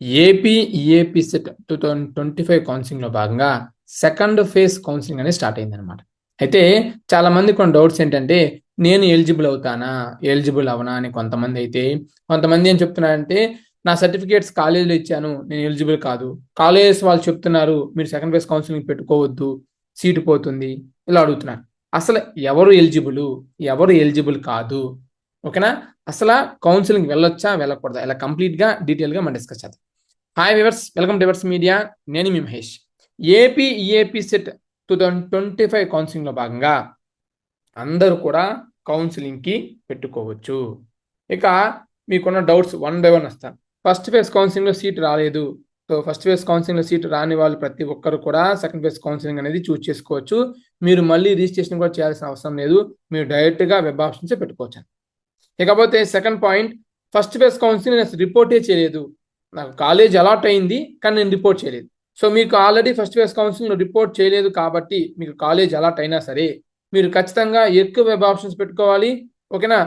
AP EAP CET two thousand twenty five కౌన్సిలింగ్లో భాగంగా second phase counselling అనేది start అయింది అనమాట అయితే చాలా మంది కొన్ని డౌట్స్ ఏంటంటే నేను ఎలిజిబుల్ అవుతానా? ఎలిజిబుల్ అవనా అని కొంతమంది అయితే కొంతమంది ఏం చెప్తున్నారంటే నా సర్టిఫికేట్స్ కాలేజీలో ఇచ్చాను నేను ఎలిజిబుల్ కాదు. కాలేజెస్ వాళ్ళు చెప్తున్నారు మీరు సెకండ్ ఫేజ్ కౌన్సిలింగ్ పెట్టుకోవద్దు సీటు పోతుంది ఇలా అడుగుతున్నారు. అసలు ఎవరు ఎలిజిబుల్ ఎవరు ఎలిజిబుల్ కాదు? ఓకేనా? అసలు కౌన్సిలింగ్ వెళ్ళొచ్చా? వెళ్ళకూడదా? ఇలా కంప్లీట్గా డీటెయిల్గా మనం డిస్కస్ చేద్దాం. Hi viewers welcome Divers media నేను మీ Mahesh. AP EAP CET two thousand twenty five కౌన్సిలింగ్లో భాగంగా అందరూ కూడా కౌన్సిలింగ్కి పెట్టుకోవచ్చు. ఇక మీకున్న డౌట్స్ వన్ బై వన్ వస్తాను ఫస్ట్ ఫేజ్ కౌన్సిలింగ్లో సీట్ రాలేదు. సో ఫస్ట్ ఫేజ్ కౌన్సిలింగ్లో సీట్ రాని వాళ్ళు ప్రతి ఒక్కరు కూడా సెకండ్ ఫేజ్ కౌన్సిలింగ్ అనేది చూస్ చేసుకోవచ్చు. మీరు మళ్ళీ రిజిస్ట్రేషన్ కూడా చేయాల్సిన అవసరం లేదు. మీరు డైరెక్ట్గా వెబ్ ఆప్షన్స్ పెట్టుకోవచ్చు. ఇకపోతే second point first phase counselling రిపోర్టే చేయలేదు. నాకు కాలేజ్ అలాట్ అయింది కానీ నేను రిపోర్ట్ చేయలేదు. సో మీకు already first phase counselling report చేయలేదు కాబట్టి మీకు కాలేజ్ అలాట్ అయినా సరే మీరు ఖచ్చితంగా ఎక్కువ వెబ్ ఆప్షన్స్ పెట్టుకోవాలి. ఓకేనా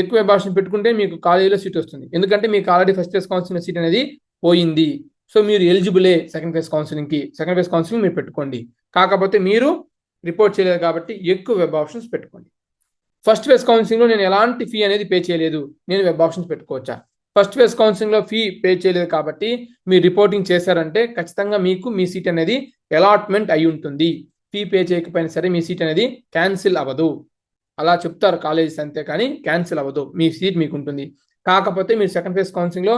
ఎక్కువ వెబ్ ఆప్షన్ పెట్టుకుంటే మీకు కాలేజీలో సీట్ వస్తుంది. ఎందుకంటే మీకు already first phase counselling seat అనేది పోయింది. సో మీరు ఎలిజిబులే సెకండ్ ఫేజ్ కౌన్సిలింగ్కి సెకండ్ ఫేజ్ కౌన్సిలింగ్ మీరు పెట్టుకోండి. కాకపోతే మీరు రిపోర్ట్ చేయలేదు కాబట్టి ఎక్కువ వెబ్ ఆప్షన్స్ పెట్టుకోండి. ఫస్ట్ ఫేజ్ కౌన్సిలింగ్లో నేను ఎలాంటి ఫీ అనేది పే చేయలేదు. నేను వెబ్ ఆప్షన్స్ పెట్టుకోవచ్చా? ఫస్ట్ ఫేజ్ కౌన్సిలింగ్లో ఫీ పే చేయలేదు కాబట్టి మీరు రిపోర్టింగ్ చేశారంటే ఖచ్చితంగా మీకు మీ సీట్ అనేది అలాట్మెంట్ అయి ఉంటుంది. ఫీ పే చేయకపోయినా సరే మీ సీట్ అనేది క్యాన్సిల్ అవ్వదు. అలా చెప్తారు కాలేజెస్ అంతే కానీ క్యాన్సిల్ అవ్వదు. మీ సీట్ మీకు ఉంటుంది. కాకపోతే మీరు సెకండ్ ఫేజ్ కౌన్సిలింగ్లో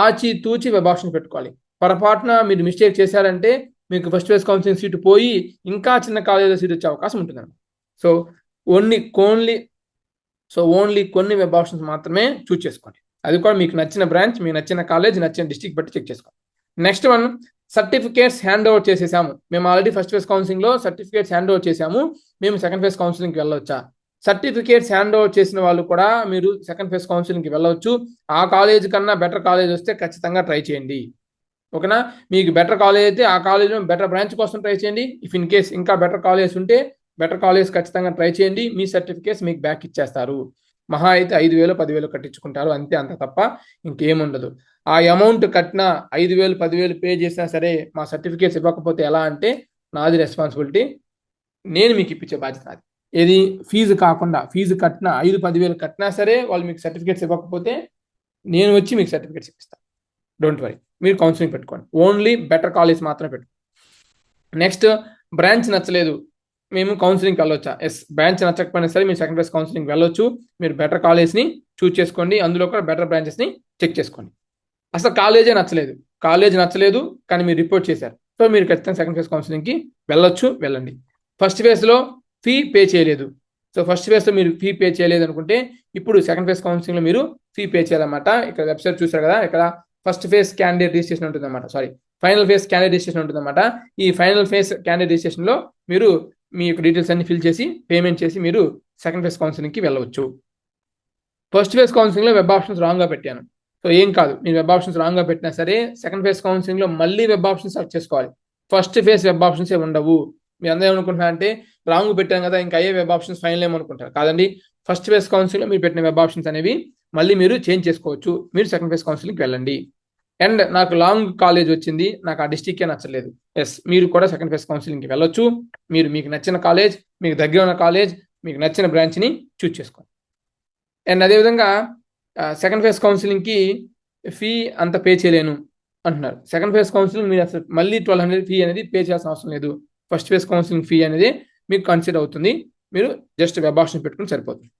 ఆచి తూచి వెబ్ పెట్టుకోవాలి. పొరపాటున మీరు మిస్టేక్ చేశారంటే మీకు ఫస్ట్ ఫేజ్ కౌన్సిలింగ్ సీటు పోయి ఇంకా చిన్న కాలేజీలో సీట్ వచ్చే అవకాశం ఉంటుంది so only only so only కొన్ని వెబ్ ఆప్షన్స్ మాత్రమే చూస్ చేసుకోండి. అది కూడా మీకు నచ్చిన బ్రాంచ్ మీకు నచ్చిన కాలేజ్ నచ్చిన డిస్టిక్ బట్టి చెక్ చేసుకోండి next one certificates hand over చేసేసాము. మేము ఆల్రెడీ ఫస్ట్ ఫేజ్ కౌన్సిలింగ్లో సర్టిఫికేట్స్ హ్యాండ్ ఓవర్ చేసాము. మేము సెకండ్ ఫేజ్ కౌన్సిలింగ్కి వెళ్ళవచ్చా సర్టిఫికేట్స్ హ్యాండ్ ఓవర్ చేసిన వాళ్ళు కూడా మీరు సెకండ్ ఫేజ్ కౌన్సిలింగ్కి వెళ్ళవచ్చు ఆ కాలేజ్ కన్నా బెటర్ కాలేజ్ వస్తే ఖచ్చితంగా ట్రై చేయండి. ఓకేనా? మీకు బెటర్ కాలేజ్ అయితే ఆ కాలేజ్లో బెటర్ బ్రాంచ్ కోసం ట్రై చేయండి. ఇఫ్ ఇన్ కేస్ ఇంకా బెటర్ కాలేజ్ ఉంటే బెటర్ కాలేజ్ ఖచ్చితంగా ట్రై చేయండి. మీ సర్టిఫికేట్స్ మీకు బ్యాక్ ఇచ్చేస్తారు. మహా అయితే ఐదు వేలు పదివేలు కట్టించుకుంటారు. అంతే అంత తప్ప ఇంకేముండదు. ఆ అమౌంట్ కట్టిన ఐదు వేలు పదివేలు పే చేసినా సరే మా సర్టిఫికేట్స్ ఇవ్వకపోతే ఎలా అంటే నాది రెస్పాన్సిబిలిటీ నేను మీకు ఇప్పించే బాధ్యత నాది. ఏది? ఫీజు కాకుండా ఫీజు కట్టిన ఐదు పదివేలు కట్టినా సరే వాళ్ళు మీకు సర్టిఫికేట్స్ ఇవ్వకపోతే నేను వచ్చి మీకు సర్టిఫికేట్స్ ఇప్పిస్తాను డోంట్ వరీ మీరు కౌన్సిలింగ్ పెట్టుకోండి. ఓన్లీ బెటర్ కాలేజ్ మాత్రమే పెట్టుకోండి నెక్స్ట్ బ్రాంచ్ నచ్చలేదు. మేము కౌన్సిలింగ్కి వెళ్ళొచ్చా? ఎస్ బ్రాంచ్ నచ్చకపోయినా సరే మీరు సెకండ్ ఫేజ్ కౌన్సిలింగ్ వెళ్ళొచ్చు. మీరు బెటర్ కాలేజ్ని చూస్ చేసుకోండి. అందులో కూడా బెటర్ బ్రాంచెస్ని చెక్ చేసుకోండి. అసలు కాలేజే నచ్చలేదు. కాలేజ్ నచ్చలేదు కానీ మీరు రిపోర్ట్ చేశారు. సో మీరు ఖచ్చితంగా సెకండ్ ఫేజ్ కౌన్సిలింగ్కి వెళ్ళొచ్చు వెళ్ళండి. ఫస్ట్ ఫేజ్లో ఫీ పే చేయలేదు. సో ఫస్ట్ ఫేజ్లో మీరు ఫీ పే చేయలేదు అనుకుంటే ఇప్పుడు సెకండ్ ఫేజ్ కౌన్సిలింగ్లో మీరు ఫీ పే చేయాలన్నమాట. ఇక్కడ వెబ్సైట్ చూసారు కదా ఇక్కడ ఫస్ట్ ఫేజ్ క్యాండిడేట్ రిజిస్ట్రేషన్ ఉంటుంది అనమాట sorry final phase candidate registration ఉంటుంది అనమాట ఈ ఫైనల్ ఫేజ్ క్యాండిడేట్ రిజిస్ట్రేషన్లో మీరు మీ యొక్క డీటెయిల్స్ అన్ని ఫిల్ చేసి పేమెంట్ చేసి మీరు సెకండ్ ఫేజ్ కౌన్సిలింగ్కి వెళ్ళవచ్చు. ఫస్ట్ ఫేజ్ కౌన్సిలింగ్లో వెబ్ ఆప్షన్స్ రాంగ్గా పెట్టాను. సో ఏం కాదు. మీరు వెబ్ ఆప్షన్స్ రాంగ్గా పెట్టినా సరే సెకండ్ ఫేజ్ కౌన్సిలింగ్లో మళ్ళీ వెబ్ ఆప్షన్స్ సెలెక్ట్ చేసుకోవాలి. ఫస్ట్ ఫేజ్ వెబ్ ఆప్షన్స్ ఏ ఉండవు. మీరు అందరూ ఏమనుకుంటున్నారు అంటే రాంగ్ పెట్టాం కదా ఇంకా అయ్యే వెబ్ ఆప్షన్స్ ఫైనల్ ఏమనుకుంటారు కాదండి. ఫస్ట్ ఫేజ్ కౌన్సిలింగ్లో మీరు పెట్టిన వెబ్ ఆప్షన్స్ అనేవి మళ్ళీ మీరు చేంజ్ చేసుకోవచ్చు. మీరు సెకండ్ ఫేజ్ కౌన్సిలింగ్కి వెళ్ళండి. అండ్ నాకు లాంగ్ కాలేజ్ వచ్చింది. నాకు ఆ డిస్టిక్కే నచ్చలేదు. ఎస్ మీరు కూడా సెకండ్ ఫేజ్ కౌన్సిలింగ్కి వెళ్ళొచ్చు. మీరు మీకు నచ్చిన కాలేజ్ మీకు దగ్గర ఉన్న కాలేజ్ మీకు నచ్చిన బ్రాంచ్ని చూస్ చేసుకోండి. అండ్ అదేవిధంగా సెకండ్ ఫేజ్ కౌన్సిలింగ్కి ఫీ అంత పే చేయలేను అంటున్నారు. సెకండ్ ఫేజ్ కౌన్సిలింగ్ మీరు అసలు మళ్ళీ ట్వెల్వ్ హండ్రెడ్ ఫీ అనేది పే చేయాల్సిన అవసరం లేదు. ఫస్ట్ ఫేజ్ కౌన్సిలింగ్ ఫీ అనేది మీకు కన్సిడర్ అవుతుంది. మీరు జస్ట్ వెబ్ ఆప్షన్ పెట్టుకుని సరిపోతుంది.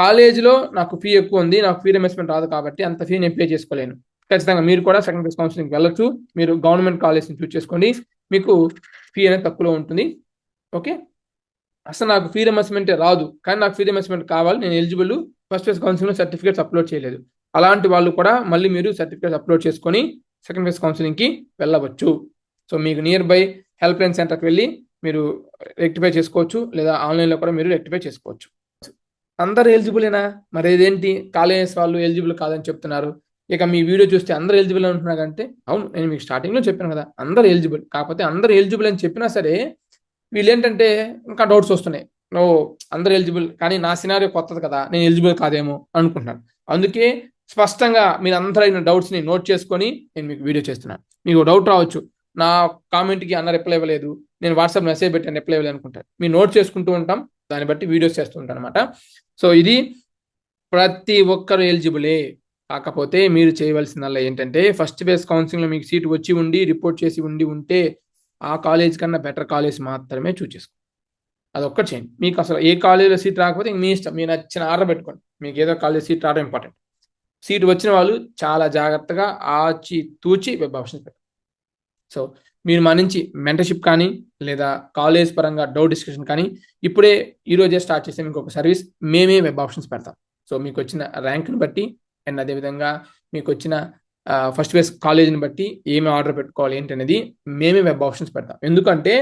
కాలేజీలో నాకు ఫీ ఎక్కువ ఉంది. నాకు ఫీ రిమెస్మెంట్ రాదు కాబట్టి అంత ఫీ నేను పే చేసుకోలేను. ఖచ్చితంగా మీరు కూడా సెకండ్ ఫేజ్ కౌన్సిలింగ్ వెళ్ళొచ్చు. మీరు గవర్నమెంట్ కాలేజ్ని చూస్ చేసుకోండి. మీకు ఫీ అనేది తక్కువలో ఉంటుంది. ఓకే అసలు నాకు ఫీ రిమెస్మెంట్ రాదు. కానీ నాకు ఫీ రిమెస్మెంట్ కావాలి. నేను eligible first phase counselling certificates upload చేయలేదు. అలాంటి వాళ్ళు కూడా మళ్ళీ మీరు సర్టిఫికేట్స్ అప్లోడ్ చేసుకొని సెకండ్ ఫేస్ కౌన్సిలింగ్కి వెళ్ళవచ్చు. సో మీకు నియర్ బై హెల్ప్ లైన్ సెంటర్కి వెళ్ళి మీరు రెక్టిఫై చేసుకోవచ్చు. లేదా ఆన్లైన్లో కూడా మీరు రెక్టిఫై చేసుకోవచ్చు. అందరు ఎలిజిబులేనా మరి ఇదేంటి? కాలేజెస్ వాళ్ళు ఎలిజిబుల్ కాదని చెప్తున్నారు. ఇక మీ వీడియో చూస్తే అందరు ఎలిజిబుల్ అంటున్నారు అంటే అవును నేను మీకు స్టార్టింగ్లో చెప్పాను కదా అందరు ఎలిజిబుల్ కాకపోతే అందరు ఎలిజిబుల్ అని చెప్పినా సరే వీళ్ళు ఏంటంటే ఇంకా డౌట్స్ వస్తున్నాయి. ఓ అందరు ఎలిజిబుల్ కానీ నా సినారియో కొత్తది కదా నేను ఎలిజిబుల్ కాదేమో అనుకుంటున్నాను. అందుకే స్పష్టంగా మీరు అందరూ అయిన డౌట్స్ని నోట్ చేసుకొని నేను మీకు వీడియో చేస్తున్నాను. మీకు డౌట్ రావచ్చు. నా కామెంట్కి అన్న రిప్లై ఇవ్వలేదు. నేను వాట్సాప్ మెసేజ్ పెట్టాను రిప్లై ఇవ్వలేదు అనుకుంటాను మీరు నోట్ చేసుకుంటూ ఉంటాం. దాన్ని బట్టి వీడియోస్ చేస్తూ ఉంటాను అనమాట సో ఇది ప్రతి ఒక్కరు ఎలిజిబులే కాకపోతే మీరు చేయవలసిందల్లా ఏంటంటే ఫస్ట్ బేస్ కౌన్సిలింగ్లో మీకు సీట్ వచ్చి ఉండి రిపోర్ట్ చేసి ఉండి ఉంటే ఆ కాలేజ్ కన్నా బెటర్ కాలేజ్ మాత్రమే చూస్ అది అదొక్కటి చేయండి. మీకు అసలు ఏ కాలేజీలో సీట్ రాకపోతే మీ ఇష్టం. మీరు నచ్చిన ఆర్డర్ పెట్టుకోండి. మీకు ఏదో కాలేజ్ సీట్ రావడం ఇంపార్టెంట్. సీట్ వచ్చిన వాళ్ళు చాలా జాగ్రత్తగా ఆచి తూచి వెబ్ ఆప్షన్స్ పెట్టండి. సో మీరు మా నుంచి మెంటర్షిప్ కానీ లేదా కాలేజ్ పరంగా డౌట్ డిస్కషన్ కానీ ఇప్పుడే ఈరోజే స్టార్ట్ చేసే మీకు ఒక సర్వీస్ మేమే వెబ్ ఆప్షన్స్ పెడతాం. సో మీకు వచ్చిన ర్యాంక్ని బట్టి అండ్ అదేవిధంగా మీకు వచ్చిన ఫస్ట్ బేస్ కాలేజీని బట్టి ఏమి ఆర్డర్ పెట్టుకోవాలి ఏంటి అనేది మేమే వెబ్ ఆప్షన్స్ పెడతాం. ఎందుకంటే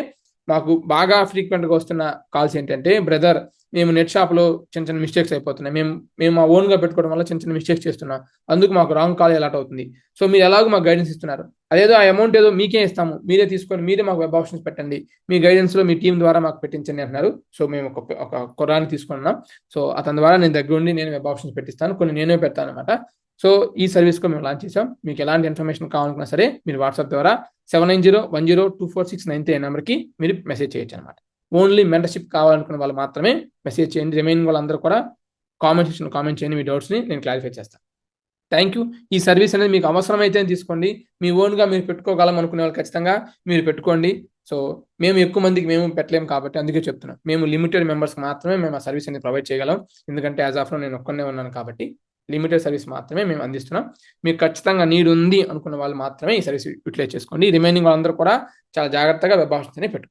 మాకు బాగా ఫ్రీక్వెంట్గా వస్తున్న కాల్స్ ఏంటంటే బ్రదర్ మేము నెట్ షాప్లో చిన్న చిన్న మిస్టేక్స్ అయిపోతున్నాయి. మేము మేము మా ఓన్గా పెట్టుకోవడం వల్ల చిన్న చిన్న మిస్టేక్స్ చేస్తున్నాం. అందుకు మాకు రాంగ్ కాల్ ఎలాట్ అవుతుంది. సో మీరు ఎలాగో మాకు గైడెన్స్ ఇస్తున్నారు. అదేదో ఆ అమౌంట్ ఏదో మీకే ఇస్తాము. మీరే తీసుకొని మీరే మాకు వెబ్ ఆప్షన్స్ పెట్టండి. మీ గైడెన్స్లో మీ టీం ద్వారా మాకు పెట్టించండి అంటున్నారు. సో మేము ఒక ఒక కుర్రాన్ని తీసుకున్నాం సో అతని ద్వారా నేను దగ్గర ఉండి నేను వెబ్ ఆప్షన్స్ పెట్టిస్తాను. కొన్ని నేనే పెడతాను అనమాట సో ఈ సర్వీస్ కూడా మేము లాంచ్ చేసాం మీకు ఎలాంటి ఇన్ఫర్మేషన్ కావాలనుకున్నా సరే మీరు వాట్సాప్ ద్వారా seven nine zero one zero two four six nine three నెంబర్కి మీరు మెసేజ్ చేయొచ్చు అనమాట ఓన్లీ మెంటర్షిప్ కావాలనుకున్న వాళ్ళు మాత్రమే మెసేజ్ చేయండి. రిమైనింగ్ వాళ్ళందరూ కూడా కామెంట్ సెక్షన్ కామెంట్ చేయండి. మీ డౌట్స్ని నేను క్లారిఫై చేస్తాను థ్యాంక్ యూ ఈ సర్వీస్ అనేది మీకు అవసరమైతే తీసుకోండి. మీ ఓన్గా మీరు పెట్టుకోగలం అనుకునే వాళ్ళు ఖచ్చితంగా మీరు పెట్టుకోండి. సో మేము ఎక్కువ మందికి మేము పెట్టలేము కాబట్టి అందుకే చెప్తున్నాం. మేము లిమిటెడ్ మెంబర్స్ మాత్రమే మేము ఆ సర్వీస్ అనేది ప్రొవైడ్ చేయగలం. ఎందుకంటే యాజ్ ఆఫ్ నేను ఒక్కనే ఉన్నాను కాబట్టి లిమిటెడ్ సర్వీస్ మాత్రమే మేము అందిస్తున్నాం. మీకు ఖచ్చితంగా నీడ్ ఉంది అనుకున్న వాళ్ళు మాత్రమే ఈ సర్వీస్ యూటిలైజ్ చేసుకోండి. రిమైనింగ్ వాళ్ళందరూ కూడా చాలా జాగ్రత్తగా వెబ్ ఆప్షన్స్ పెట్టుకోండి.